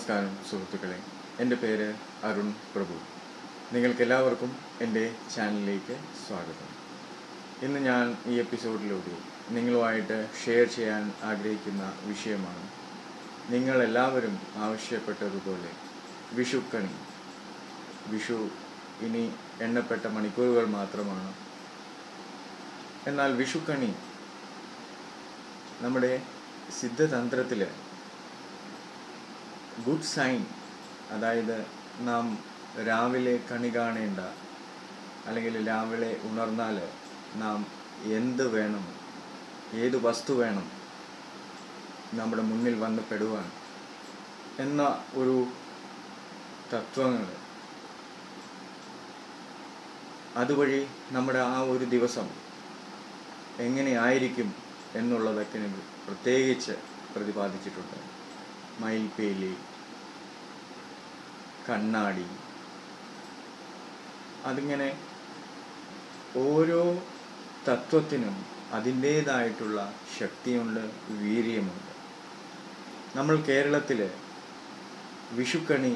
നമസ്കാരം സുഹൃത്തുക്കളെ. എന്റെ പേര് അരുൺ പ്രഭു. നിങ്ങൾക്കെല്ലാവർക്കും എന്റെ ചാനലിലേക്ക് സ്വാഗതം. ഇന്ന് ഞാൻ ഈ എപ്പിസോഡിലൂടെ നിങ്ങളുമായിട്ട് ഷെയർ ചെയ്യാൻ ആഗ്രഹിക്കുന്ന വിഷയമാണ് നിങ്ങളെല്ലാവരും ആവശ്യപ്പെട്ടതുപോലെ വിഷുക്കണി. വിഷു ഇനി എണ്ണപ്പെട്ട മണിക്കൂറുകൾ മാത്രമാണ്. എന്നാൽ വിഷുക്കണി നമ്മുടെ സിദ്ധതന്ത്രത്തിൽ ഗുഡ് സൈൻ. അതായത് നാം രാവിലെ കണി കാണേണ്ട അല്ലെങ്കിൽ രാവിലെ ഉണർന്നാൽ നാം എന്ത് വേണം ഏത് വസ്തു വേണം നമ്മുടെ മുന്നിൽ വന്ന് പെടുവാൻ. എന്ന ഒരു തത്വങ്ങൾ. അതുവഴി നമ്മുടെ ആ ഒരു ദിവസം എങ്ങനെയായിരിക്കും എന്നുള്ളതൊക്കെ പ്രത്യേകിച്ച് പ്രതിപാദിച്ചിട്ടുണ്ട്. മയിൽപേലി കണ്ണാടി അതിങ്ങനെ ഓരോ തത്വത്തിനും അതിന്റേതായിട്ടുള്ള ശക്തിയുണ്ട് വീര്യമുണ്ട്. നമ്മൾ കേരളത്തിൽ വിഷുക്കണി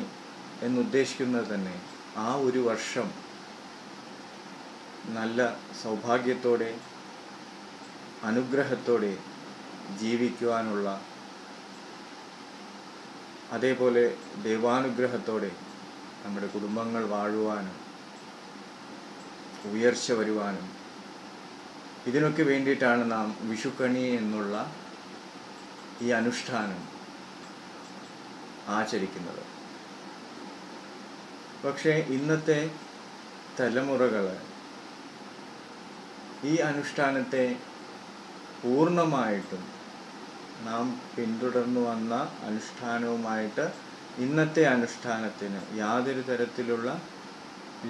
എന്നുദ്ദേശിക്കുന്നത് തന്നെ ആ ഒരു വർഷം നല്ല സൗഭാഗ്യത്തോടെ അനുഗ്രഹത്തോടെ ജീവിക്കുവാനുള്ള അതേപോലെ ദൈവാനുഗ്രഹത്തോടെ നമ്മുടെ കുടുംബങ്ങൾ വാഴുവാനും ഉയർച്ച വരുവാനും ഇതിനൊക്കെ വേണ്ടിയിട്ടാണ് നാം വിഷുക്കണി എന്നുള്ള ഈ അനുഷ്ഠാനം ആചരിക്കുന്നത്. പക്ഷേ ഇന്നത്തെ തലമുറകൾ ഈ അനുഷ്ഠാനത്തെ പൂർണമായിട്ടും നാം പിന്തുടർന്നു വന്ന അനുഷ്ഠാനവുമായിട്ട് ഇന്നത്തെ അനുഷ്ഠാനത്തിന് യാതൊരു തരത്തിലുള്ള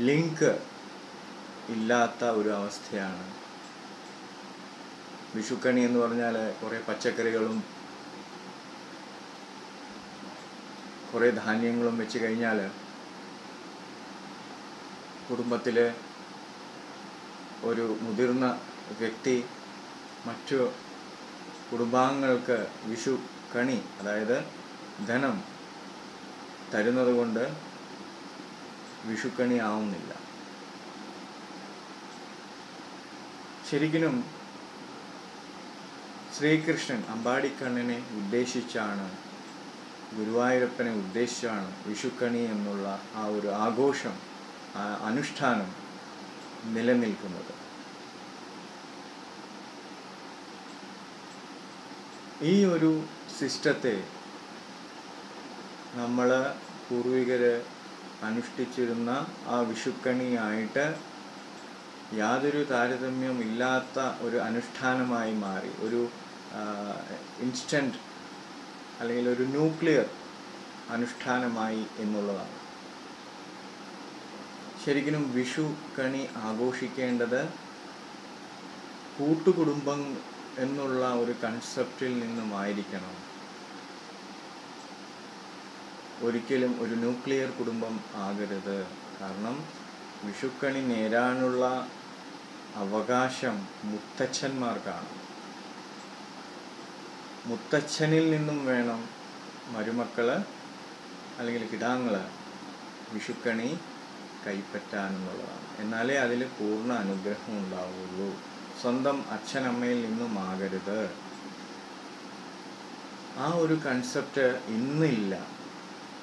ലിങ്ക് ഇല്ലാത്ത ഒരു അവസ്ഥയാണ്. വിഷുക്കണി എന്ന് പറഞ്ഞാൽ കുറേ പച്ചക്കറികളും കുറേ ധാന്യങ്ങളും വെച്ച് കഴിഞ്ഞാൽ കുടുംബത്തിലെ ഒരു മുതിർന്ന വ്യക്തി മറ്റു കുടുംബാംഗങ്ങൾക്ക് വിഷു കണി അതായത് ധനം തരുന്നത് കൊണ്ട് വിഷുക്കണി ആവുന്നില്ല. ശരിക്കും ശ്രീകൃഷ്ണൻ അമ്പാടിക്കണ്ണനെ ഉദ്ദേശിച്ചാണ് ഗുരുവായൂരപ്പനെ ഉദ്ദേശിച്ചാണ് വിഷുക്കണി എന്നുള്ള ആ ഒരു ആഘോഷം അനുഷ്ഠാനം നിലനിൽക്കുന്നത്. ഈ ഒരു സിസ്റ്റത്തെ നമ്മൾ പൂർവികർ അനുഷ്ഠിച്ചിരുന്ന ആ വിഷുക്കണിയായിട്ട് യാതൊരു താരതമ്യം ഇല്ലാത്ത ഒരു അനുഷ്ഠാനമായി മാറി. ഒരു ഇൻസ്റ്റന്റ് അല്ലെങ്കിൽ ഒരു ന്യൂക്ലിയർ അനുഷ്ഠാനമായി എന്നുള്ളതാണ്. ശരിക്കും വിഷു കണി ആഘോഷിക്കേണ്ടത് കൂട്ടുകുടുംബം എന്നുള്ള ഒരു കൺസെപ്റ്റിൽ നിന്നുമായിരിക്കണം ഒരിക്കലും ഒരു ന്യൂക്ലിയർ കുടുംബം ആകരുത്. കാരണം വിഷുക്കണി നേരാനുള്ള അവകാശം മുത്തച്ഛന്മാർക്കാണ്. മുത്തച്ഛനിൽ നിന്നും വേണം മരുമക്കൾ അല്ലെങ്കിൽ കിടാങ്ങൾ വിഷുക്കണി കൈപ്പറ്റാനെന്നുള്ളതാണ് എന്നാലേ അതിൽ പൂർണ അനുഗ്രഹം ഉണ്ടാവുള്ളൂ സ്വന്തം അച്ഛനമ്മയിൽ നിന്നും ആകരുത് ആ ഒരു കൺസെപ്റ്റ് ഇന്നില്ല.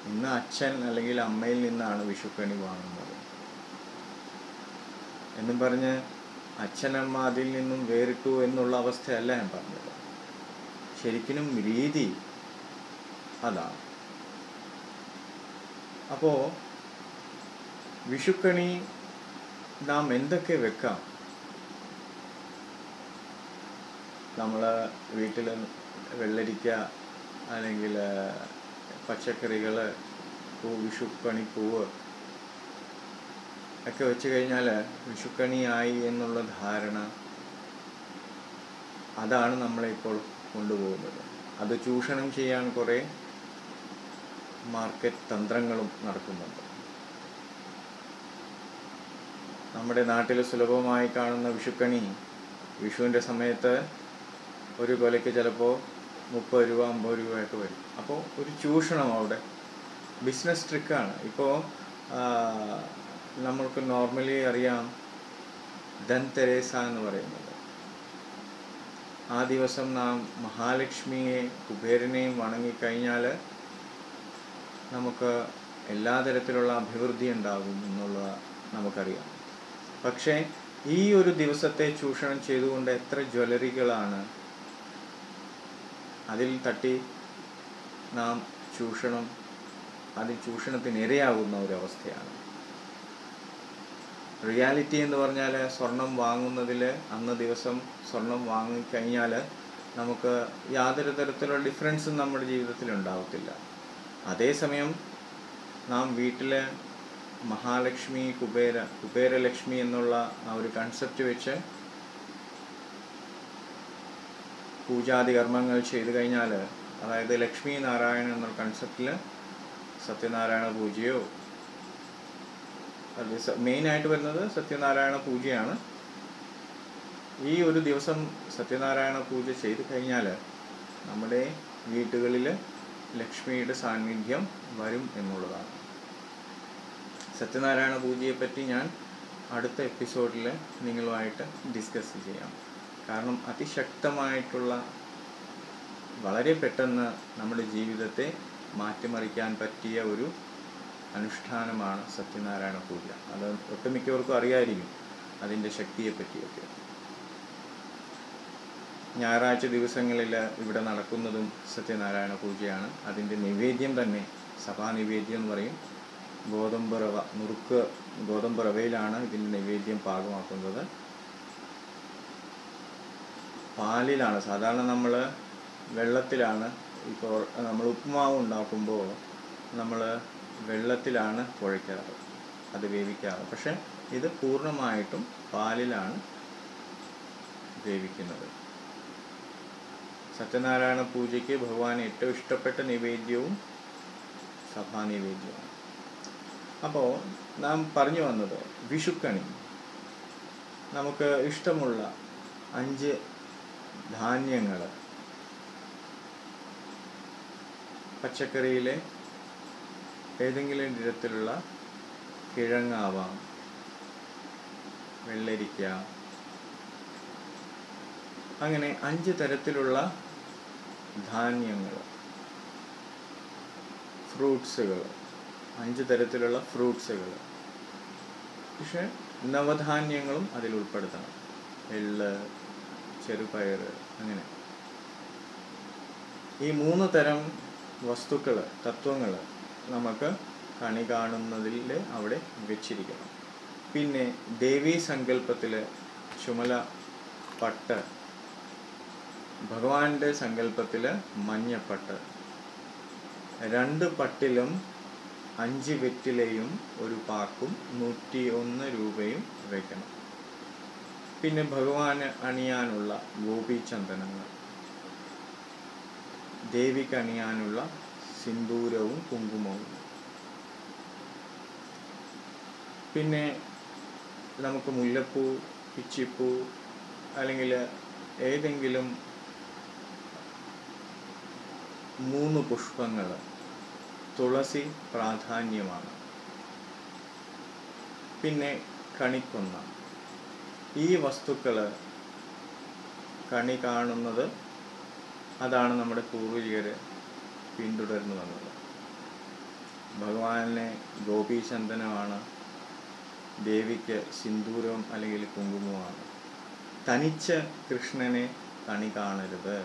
ഇന്ന് അച്ഛൻ അല്ലെങ്കിൽ അമ്മയിൽ നിന്നാണ് വിഷുക്കണി വാങ്ങുന്നത്. എന്നും പറഞ്ഞ് അച്ഛനമ്മ അതിൽ നിന്നും വേറിട്ടു എന്നുള്ള അവസ്ഥയല്ല ഞാൻ പറഞ്ഞത്. ശരിക്കും രീതി അതാണ്. അപ്പോ വിഷുക്കണി നാം എന്തൊക്കെ വെക്കാം? നമ്മൾ വീട്ടിൽ വെള്ളരിക്ക അല്ലെങ്കിൽ പച്ചക്കറികൾ പൂ വിഷുക്കണി പൂവ് ഒക്കെ വെച്ച് കഴിഞ്ഞാൽ വിഷുക്കണിയായി എന്നുള്ള ധാരണ അതാണ് നമ്മളിപ്പോൾ കൊണ്ടുപോകുന്നത്. അത് ചൂഷണം ചെയ്യാൻ കുറേ മാർക്കറ്റ് തന്ത്രങ്ങളും നടക്കുന്നുണ്ട്. നമ്മുടെ നാട്ടിൽ സുലഭമായി കാണുന്ന വിഷുക്കണി വിഷുവിന്റെ സമയത്ത് ഒരു കൊലയ്ക്ക് ചിലപ്പോൾ മുപ്പത് രൂപ അമ്പത് രൂപയൊക്കെ വരും. അപ്പോൾ ഒരു ചൂഷണം അവിടെ. ബിസിനസ് ട്രിക്കാണ് ഇപ്പോൾ നമ്മൾക്ക് നോർമലി അറിയാം ധൻ തെരേസ എന്ന് പറയുന്നത്. ആ ദിവസം നാം മഹാലക്ഷ്മിയെ കുബേരനെയും വണങ്ങിക്കഴിഞ്ഞാൽ നമുക്ക് എല്ലാ തരത്തിലുള്ള അഭിവൃദ്ധി ഉണ്ടാകും എന്നുള്ള നമുക്കറിയാം. പക്ഷേ ഈ ഒരു ദിവസത്തെ ചൂഷണം ചെയ്തുകൊണ്ട് എത്ര ജ്വല്ലറികളാണ് അതിൽ തട്ടി നാം ചൂഷണം അതിൽ ചൂഷണത്തിന് ഇരയാകുന്ന ഒരവസ്ഥയാണ്. റിയാലിറ്റി എന്ന് പറഞ്ഞാൽ സ്വർണം വാങ്ങുന്നതിൽ അന്ന് ദിവസം സ്വർണം വാങ്ങിക്കഴിഞ്ഞാൽ നമുക്ക് യാതൊരു തരത്തിലുള്ള ഡിഫറൻസും നമ്മുടെ ജീവിതത്തിൽ ഉണ്ടാവത്തില്ല. അതേസമയം നാം വീട്ടിൽ മഹാലക്ഷ്മി കുബേര കുബേരലക്ഷ്മി എന്നുള്ള ആ ഒരു കൺസെപ്റ്റ് വെച്ച് പൂജാതി കർമ്മങ്ങൾ ചെയ്തു കഴിഞ്ഞാൽ അതായത് ലക്ഷ്മി നാരായണൻ എന്നുള്ള കൺസെപ്റ്റിൽ സത്യനാരായണ പൂജയോ അത് മെയിനായിട്ട് വരുന്നത് സത്യനാരായണ പൂജയാണ്. ഈ ഒരു ദിവസം സത്യനാരായണ പൂജ ചെയ്തു കഴിഞ്ഞാൽ നമ്മുടെ വീട്ടുകളിൽ ലക്ഷ്മിയുടെ സാന്നിധ്യം വരും എന്നുള്ളതാണ്. സത്യനാരായണ പൂജയെപ്പറ്റി ഞാൻ അടുത്ത എപ്പിസോഡിൽ നിങ്ങളുമായിട്ട് ഡിസ്കസ് ചെയ്യാം. കാരണം അതിശക്തമായിട്ടുള്ള വളരെ പെട്ടെന്ന് നമ്മുടെ ജീവിതത്തെ മാറ്റിമറിക്കാൻ പറ്റിയ ഒരു അനുഷ്ഠാനമാണ് സത്യനാരായണ പൂജ. അത് ഒട്ടുമിക്കവർക്കും അറിയായിരിക്കും അതിന്റെ ശക്തിയെ പറ്റിയൊക്കെ ഞായറാഴ്ച ദിവസങ്ങളിൽ ഇവിടെ നടക്കുന്നതും സത്യനാരായണ പൂജയാണ്. അതിന്റെ നിവേദ്യം തന്നെ സഭാ നിവേദ്യം എന്ന് പറയും. ഗോതമ്പ് റവ നുറുക്ക് ഗോതമ്പ് റവയിലാണ് ഇതിന്റെ നിവേദ്യം പാകമാക്കുന്നത്. പാലിലാണ്. സാധാരണ നമ്മൾ വെള്ളത്തിലാണ് ഇപ്പോൾ നമ്മൾ ഉപ്പുമാവ് ഉണ്ടാക്കുമ്പോൾ നമ്മൾ വെള്ളത്തിലാണ് കുഴയ്ക്കാറ്. അത് വേവിക്കാറ്. പക്ഷേ ഇത് പൂർണമായിട്ടും പാലിലാണ് വേവിക്കുന്നത്. സത്യനാരായണ പൂജയ്ക്ക് ഭഗവാൻ ഏറ്റവും ഇഷ്ടപ്പെട്ട നിവേദ്യവും സഭാ നിവേദ്യവും. അപ്പോൾ നാം പറഞ്ഞു വന്നത് വിഷുക്കണി. നമുക്ക് ഇഷ്ടമുള്ള അഞ്ച് ധാന്യങ്ങൾ പച്ചക്കറിയിലെ ഏതെങ്കിലും വിധത്തിലുള്ള കിഴങ്ങാവാം വെള്ളരിക്ക അങ്ങനെ അഞ്ച് തരത്തിലുള്ള ധാന്യങ്ങൾ ഫ്രൂട്ട്സുകൾ അഞ്ച് തരത്തിലുള്ള ഫ്രൂട്ട്സുകൾ പക്ഷെ നവധാന്യങ്ങളും അതിൽ ഉൾപ്പെടുത്തണം. എള്ള് ചെറുപയർ അങ്ങനെ. ഈ മൂന്ന് തരം വസ്തുക്കൾ തത്വങ്ങൾ നമുക്ക് കണി കാണുന്നതിൽ അവിടെ വെച്ചിരിക്കണം. പിന്നെ ദേവീ സങ്കല്പത്തിൽ ചുമല പട്ട് ഭഗവാന്റെ സങ്കല്പത്തിൽ മഞ്ഞപ്പട്ട്. രണ്ട് പട്ടിലും അഞ്ച് വെറ്റിലയും ഒരു പാക്കും നൂറ്റി ഒന്ന് രൂപയും വയ്ക്കണം പിന്നെ ഭഗവാന് അണിയാനുള്ള ഗോപീചന്ദനങ്ങൾ. ദേവിക്ക് അണിയാനുള്ള സിന്ദൂരവും കുങ്കുമവും. പിന്നെ നമുക്ക് മുല്ലപ്പൂ പിച്ചിപ്പൂ അല്ലെങ്കിൽ ഏതെങ്കിലും മൂന്ന് പുഷ്പങ്ങൾ തുളസി പ്രാധാന്യമാണ്. പിന്നെ കണിക്കൊന്ന. ഈ വസ്തുക്കൾ കണി കാണുന്നത് അതാണ് നമ്മുടെ പൂർവികർ പിന്തുടർന്നു വന്നത് ഭഗവാനെ ഗോപീചന്ദനമാണ് ദേവിക്ക് സിന്ദൂരം അല്ലെങ്കിൽ കുങ്കുമമാണ് തനിച്ച് കൃഷ്ണനെ കണി കാണരുത്.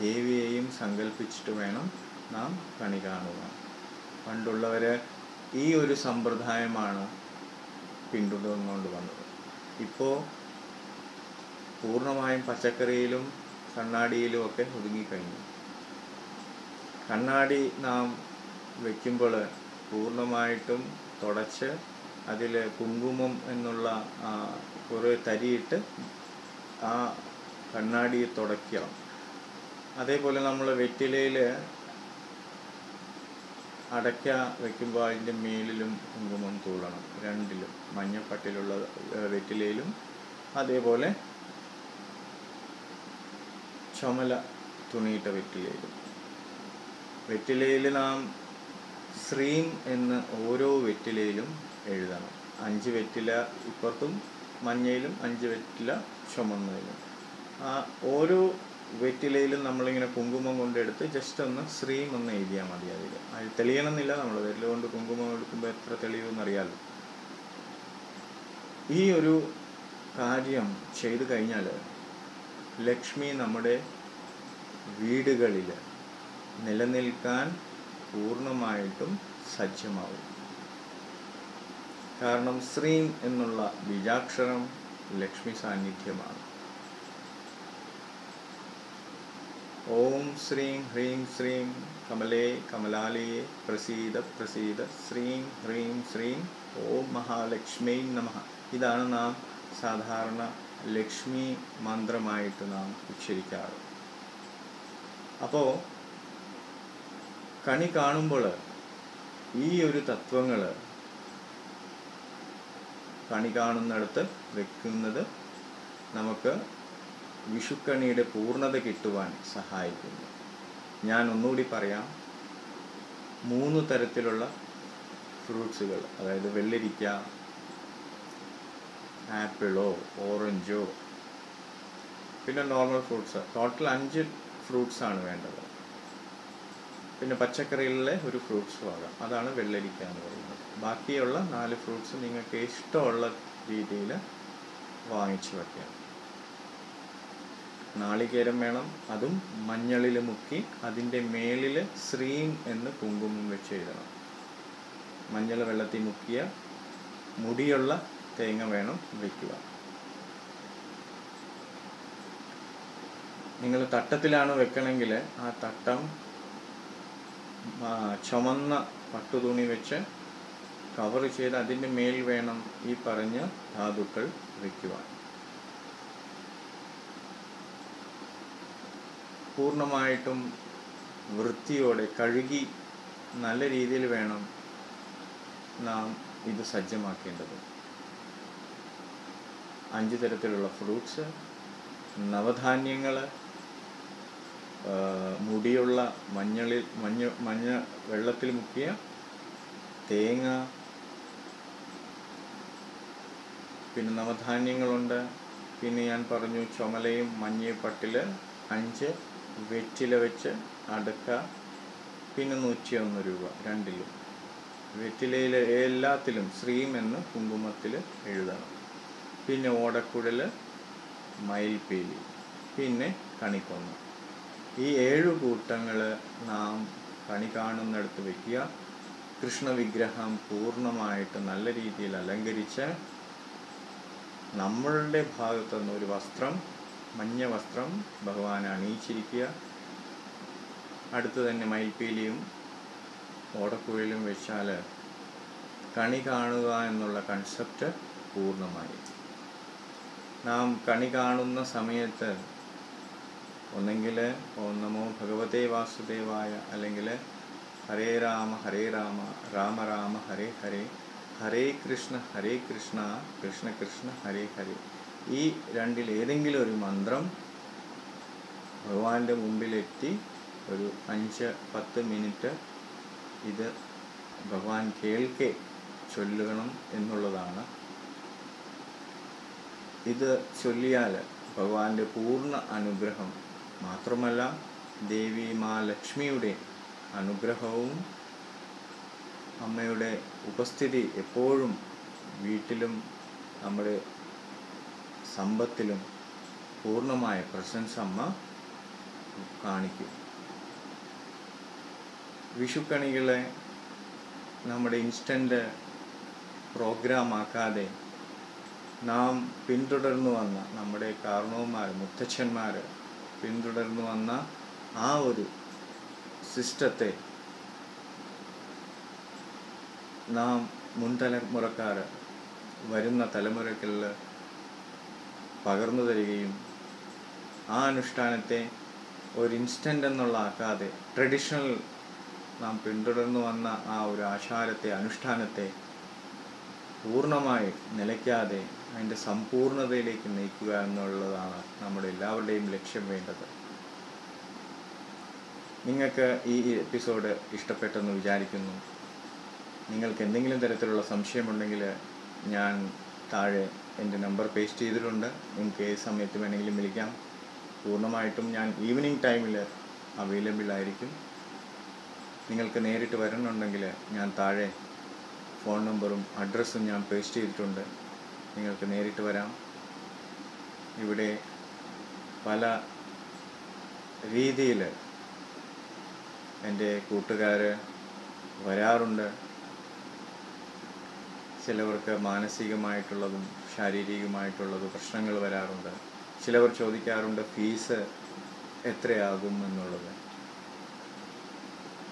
ദേവിയെയും സങ്കല്പിച്ചിട്ട് വേണം നാം കണി കാണുക പണ്ടുള്ളവർ ഈ ഒരു സമ്പ്രദായമാണ് പിന്തുടർന്നുകൊണ്ട് വന്നത്. ഇപ്പോൾ പൂർണമായും പച്ചക്കറിയിലും കണ്ണാടിയിലും ഒക്കെ ഒതുങ്ങിക്കഴിഞ്ഞു. കണ്ണാടി നാം വയ്ക്കുമ്പോൾ പൂർണമായിട്ടും തുടച്ച് അതിൽ കുങ്കുമം എന്നുള്ള കുറേ തരിയിട്ട് ആ കണ്ണാടിയെ തുടയ്ക്കുക അതേപോലെ നമ്മൾ വെറ്റിലയിൽ അടയ്ക്ക വെക്കുമ്പോൾ അതിന്റെ മേലിലും കുങ്കുമം തൂളണം രണ്ടിലും മഞ്ഞപ്പട്ടിലുള്ള വെറ്റിലയിലും അതേപോലെ ചുമല തുണിയിട്ട വെറ്റിലയിലും വെറ്റിലയിൽ നാം ശ്രീം എന്ന് ഓരോ വെറ്റിലയിലും എഴുതണം. അഞ്ച് വെറ്റില ഇപ്പുറത്തും മഞ്ഞയിലും അഞ്ച് വെറ്റില ചുമന്നതിലും ആ ഓരോ വെറ്റിലയിലും നമ്മളിങ്ങനെ കുങ്കുമം കൊണ്ടെടുത്ത് ജസ്റ്റ് ഒന്ന് ശ്രീം ഒന്ന് എഴുതിയാൽ മതി അതിൽ അത് തെളിയണമെന്നില്ല നമ്മൾ വെറ്റില കൊണ്ട് കുങ്കുമം എടുക്കുമ്പോൾ എത്ര തെളിയുമെന്ന് അറിയാമല്ലോ ഈ ഒരു കാര്യം ചെയ്തു കഴിഞ്ഞാൽ ലക്ഷ്മി നമ്മുടെ വീടുകളിൽ നിലനിൽക്കാൻ പൂർണമായിട്ടും സജ്ജമാവും. കാരണം ശ്രീം എന്നുള്ള ബീജാക്ഷരം ലക്ഷ്മി സാന്നിധ്യമാണ്. ഓം ശ്രീം ഹ്രീം ശ്രീം കമലേ കമലാലയെ പ്രസീത പ്രസീത ശ്രീം ഹ്രീം ശ്രീം ഓം മഹാലക്ഷ്മി നമ. ഇതാണ് നാം സാധാരണ ലക്ഷ്മി മന്ത്രമായിട്ട് നാം ഉച്ചരിക്കാറ്. അപ്പോൾ കണി കാണുമ്പോൾ ഈ ഒരു തത്വങ്ങൾ കണി കാണുന്നിടത്ത് വെക്കുന്നത് നമുക്ക് വിഷുക്കണിയുടെ പൂർണത കിട്ടുവാൻ സഹായിക്കുന്നു. ഞാൻ ഒന്നുകൂടി പറയാം. മൂന്ന് തരത്തിലുള്ള ഫ്രൂട്ട്സുകൾ അതായത് വെള്ളരിക്ക ആപ്പിളോ ഓറഞ്ചോ പിന്നെ നോർമൽ ഫ്രൂട്ട്സ് ടോട്ടൽ അഞ്ച് ഫ്രൂട്ട്സ് ആണ് വേണ്ടത്. പിന്നെ പച്ചക്കറികളിലെ ഒരു ഫ്രൂട്ട്സ് ഭാഗം അതാണ് വെള്ളരിക്ക എന്ന് പറയുന്നത്. ബാക്കിയുള്ള നാല് ഫ്രൂട്ട്സ് നിങ്ങൾക്ക് ഇഷ്ടമുള്ള രീതിയിൽ വാങ്ങിച്ചു വയ്ക്കാം നാളികേരം വേണം. അതും മഞ്ഞളിൽ മുക്കി അതിന്റെ മേളിൽ ശ്രീം എന്ന് കുങ്കുമം വെച്ച് എഴുതണം. മഞ്ഞൾ വെള്ളത്തിൽ മുക്കിയ മുടിയുള്ള തേങ്ങ വേണം വയ്ക്കുക നിങ്ങൾ തട്ടത്തിലാണ് വെക്കണമെങ്കിൽ ആ തട്ടം ചുമന്ന പട്ടുതുണി വെച്ച് കവർ ചെയ്ത് അതിന്റെ മേൽ വേണം ഈ പറഞ്ഞ ധാതുക്കൾ വയ്ക്കുവാൻ പൂർണമായിട്ടും വൃത്തിയോടെ കഴുകി നല്ല രീതിയിൽ വേണം നാം ഇത് സജ്ജമാക്കേണ്ടത്. അഞ്ച് തരത്തിലുള്ള ഫ്രൂട്ട്സ് നവധാന്യങ്ങൾ മുടിയുള്ള മഞ്ഞളിൽ മഞ്ഞ മഞ്ഞ വെള്ളത്തിൽ മുക്കിയ തേങ്ങ പിന്നെ നവധാന്യങ്ങളുണ്ട്. പിന്നെ ഞാൻ പറഞ്ഞു ചുമലയും മഞ്ഞപ്പട്ടിൽ അഞ്ച് വെറ്റില വെച്ച് അടുക്ക പിന്നെ നൂറ്റിയൊന്ന് രൂപ രണ്ടിലും. വെറ്റിലയിലെ എല്ലാത്തിലും ശ്രീം എന്ന് കുങ്കുമത്തിൽ എഴുതണം. പിന്നെ ഓടക്കുഴൽ മയിൽപ്പീലി പിന്നെ കണിക്കൊന്ന. ഈ ഏഴ് കൂട്ടങ്ങൾ നാം കണി കാണുന്നിടത്ത് വയ്ക്കുക കൃഷ്ണവിഗ്രഹം പൂർണമായിട്ട് നല്ല രീതിയിൽ അലങ്കരിച്ച് നമ്മളുടെ ഭാഗത്തു നിന്ന് ഒരു വസ്ത്രം മഞ്ഞ വസ്ത്രം ഭഗവാൻ അണിയിച്ചിരിക്കുക. അടുത്ത് തന്നെ മയിൽപ്പീലിയും ഓടക്കുഴലും വെച്ചാൽ കണി കാണുക എന്നുള്ള കൺസെപ്റ്റ് പൂർണമായി. നാം കണി കാണുന്ന സമയത്ത് ഒന്നെങ്കിൽ ഓം നമോ ഭഗവതേ വാസുദേവായ അല്ലെങ്കിൽ ഹരേ രാമ ഹരേ രാമ രാമ രാമ ഹരേ ഹരേ ഹരേ കൃഷ്ണ ഹരേ കൃഷ്ണ കൃഷ്ണ കൃഷ്ണ ഹരേ ഹരേ. ഈ രണ്ടിൽ ഏതെങ്കിലും ഒരു മന്ത്രം ഭഗവാന്റെ മുമ്പിലെത്തി ഒരു അഞ്ച് പത്ത് മിനിറ്റ് ഇത് ഭഗവാൻ കേൾക്കെ ചൊല്ലണം എന്നുള്ളതാണ് ഇത് ചൊല്ലിയാൽ ഭഗവാന്റെ പൂർണ അനുഗ്രഹം മാത്രമല്ല ദേവി മാ ലക്ഷ്മിയുടെ അനുഗ്രഹവും അമ്മയുടെ ഉപസ്ഥിതി എപ്പോഴും വീട്ടിലും നമ്മുടെ സമ്പത്തിലും പൂർണമായ പ്രസൻസ് അമ്മ കാണിക്കും. വിഷുക്കണികളെ നമ്മുടെ ഇൻസ്റ്റന്റ് പ്രോഗ്രാം ആക്കാതെ നാം പിന്തുടർന്നു വന്ന നമ്മുടെ കാരണവന്മാർ മുത്തച്ഛന്മാർ പിന്തുടർന്നു വന്ന ആ ഒരു സിസ്റ്റത്തെ നാം മുൻതലമുറക്കാർ വരുന്ന തലമുറകളിൽ പകർന്നു തരികയും ആ അനുഷ്ഠാനത്തെ ഒരു ഇൻസ്റ്റന്റ് എന്നുള്ള ആക്കാതെ ട്രഡീഷണൽ നാം പിന്തുടർന്നു വന്ന ആ ഒരു ആചാരത്തെ അനുഷ്ഠാനത്തെ പൂർണമായി നിലയ്ക്കാതെ അതിന്റെ സമ്പൂർണതയിലേക്ക് നയിക്കുക എന്നുള്ളതാണ് നമ്മുടെ എല്ലാവരുടെയും ലക്ഷ്യം വേണ്ടത്. നിങ്ങൾക്ക് ഈ എപ്പിസോഡ് ഇഷ്ടപ്പെട്ടെന്ന് വിചാരിക്കുന്നു. നിങ്ങൾക്ക് എന്തെങ്കിലും തരത്തിലുള്ള സംശയമുണ്ടെങ്കിൽ ഞാൻ താഴെ എന്റെ നമ്പർ പേസ്റ്റ് ചെയ്തിട്ടുണ്ട്. നിങ്ങൾക്ക് ഏത് സമയത്ത് വേണമെങ്കിലും വിളിക്കാം. പൂർണമായിട്ടും ഞാൻ ഈവനിങ് ടൈമിൽ അവൈലബിൾ ആയിരിക്കും. നിങ്ങൾക്ക് നേരിട്ട് വരണമെന്നുണ്ടെങ്കിൽ ഞാൻ താഴെ ഫോൺ നമ്പറും അഡ്രസ്സും ഞാൻ പേസ്റ്റ് ചെയ്തിട്ടുണ്ട്. നിങ്ങൾക്ക് നേരിട്ട് വരാം. ഇവിടെ പല രീതിയിൽ എന്റെ കൂട്ടുകാർ വരാറുണ്ട്. ചിലവർക്ക് മാനസികമായിട്ടുള്ളതും ശാരീരികമായിട്ടുള്ളതും പ്രശ്നങ്ങൾ വരാറുണ്ട്. ചിലവർ ചോദിക്കാറുണ്ട് ഫീസ് എത്രയാകും? എന്നുള്ളത്.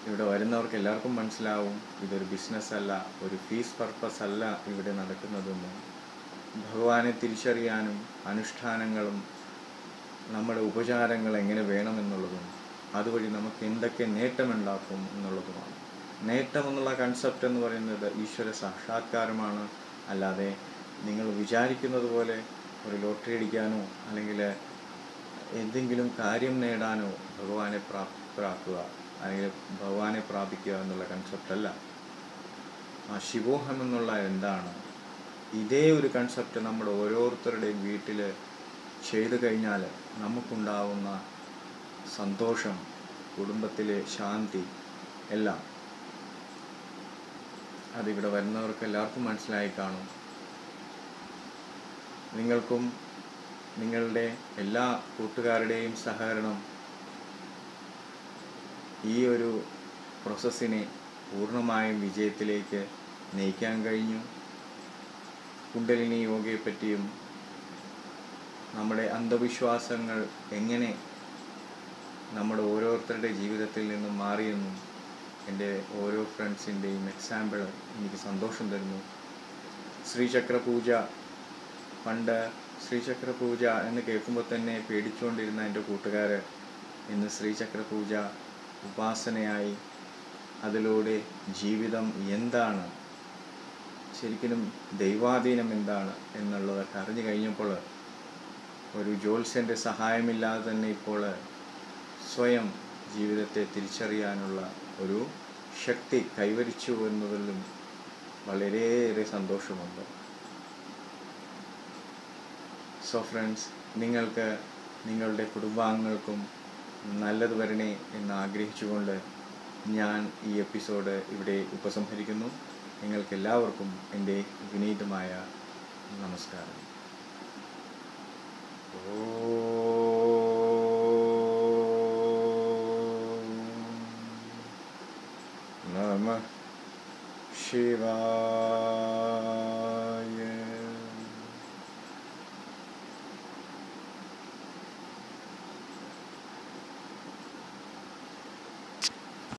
ഇവിടെ വരുന്നവർക്ക് എല്ലാവർക്കും മനസ്സിലാവും ഇതൊരു ബിസിനസ് അല്ല ഒരു ഫീസ് പർപ്പസ് അല്ല ഇവിടെ നടക്കുന്നതെന്ന്. ഭഗവാനെ തിരിച്ചറിയാനും അനുഷ്ഠാനങ്ങളും നമ്മുടെ ഉപചാരങ്ങൾ എങ്ങനെ വേണമെന്നുള്ളതും അതുവഴി നമുക്ക് എന്തൊക്കെ നേട്ടമുണ്ടാക്കും എന്നുള്ളതുമാണ്. നേട്ടം എന്നുള്ള കൺസെപ്റ്റ് എന്ന് പറയുന്നത് ഈശ്വര സാക്ഷാത്കാരമാണ്. അല്ലാതെ നിങ്ങൾ വിചാരിക്കുന്നത് പോലെ ഒരു ലോട്ടറി അടിക്കാനോ അല്ലെങ്കിൽ എന്തെങ്കിലും കാര്യം നേടാനോ ഭഗവാനെ പ്രാപ്തരാക്കുക. അല്ലെങ്കിൽ ഭഗവാനെ പ്രാപിക്കുക എന്നുള്ള കൺസെപ്റ്റല്ല ആ ശിവോഹം എന്നുള്ള എന്താണ്? ഇതേ ഒരു കൺസെപ്റ്റ് നമ്മുടെ ഓരോരുത്തരുടെയും വീട്ടിൽ ചെയ്തു കഴിഞ്ഞാൽ നമുക്കുണ്ടാവുന്ന സന്തോഷം കുടുംബത്തിലെ ശാന്തി എല്ലാം അതിവിടെ വരുന്നവർക്ക് എല്ലാവർക്കും മനസ്സിലായി കാണും. നിങ്ങൾക്കും നിങ്ങളുടെ എല്ലാ കൂട്ടുകാരുടെയും സഹകരണം ഈ ഒരു പ്രോസസ്സിനെ പൂർണമായും വിജയത്തിലേക്ക് നയിക്കാൻ കഴിഞ്ഞു. കുണ്ടലിനി യോഗയെപ്പറ്റിയും നമ്മുടെ അന്ധവിശ്വാസങ്ങൾ എങ്ങനെ നമ്മുടെ ഓരോരുത്തരുടെ ജീവിതത്തിൽ നിന്നും മാറിയെന്നും എന്റെ ഓരോ ഫ്രണ്ട്സിന്റെയും എക്സാമ്പിൾ എനിക്ക് സന്തോഷം തരുന്നു. ശ്രീചക്ര പൂജ പണ്ട് ശ്രീചക്ര പൂജ എന്ന് കേൾക്കുമ്പോൾ തന്നെ പേടിച്ചുകൊണ്ടിരുന്ന എന്റെ കൂട്ടുകാർ ഇന്ന് ശ്രീചക്ര പൂജ ഉപാസനയായി അതിലൂടെ ജീവിതം എന്താണ്? ശരിക്കും ദൈവാധീനം എന്താണ് എന്നുള്ളതൊക്കെ അറിഞ്ഞു കഴിഞ്ഞപ്പോൾ ഒരു ജ്യോത്സ്യന്റെ സഹായമില്ലാതെ തന്നെ ഇപ്പോൾ സ്വയം ജീവിതത്തെ തിരിച്ചറിയാനുള്ള ഒരു ശക്തി കൈവരിച്ചു എന്നതിലും വളരെയേറെ സന്തോഷമുണ്ട്. സോ ഫ്രണ്ട്സ് നിങ്ങൾക്ക് നിങ്ങളുടെ കുടുംബാംഗങ്ങൾക്കും നല്ലത് വരണേ എന്ന് ആഗ്രഹിച്ചുകൊണ്ട് ഞാൻ ഈ എപ്പിസോഡ് ഇവിടെ ഉപസംഹരിക്കുന്നു. നിങ്ങൾക്ക് എല്ലാവർക്കും എന്റെ വിനീതമായ നമസ്കാരം. നമ ശിവായ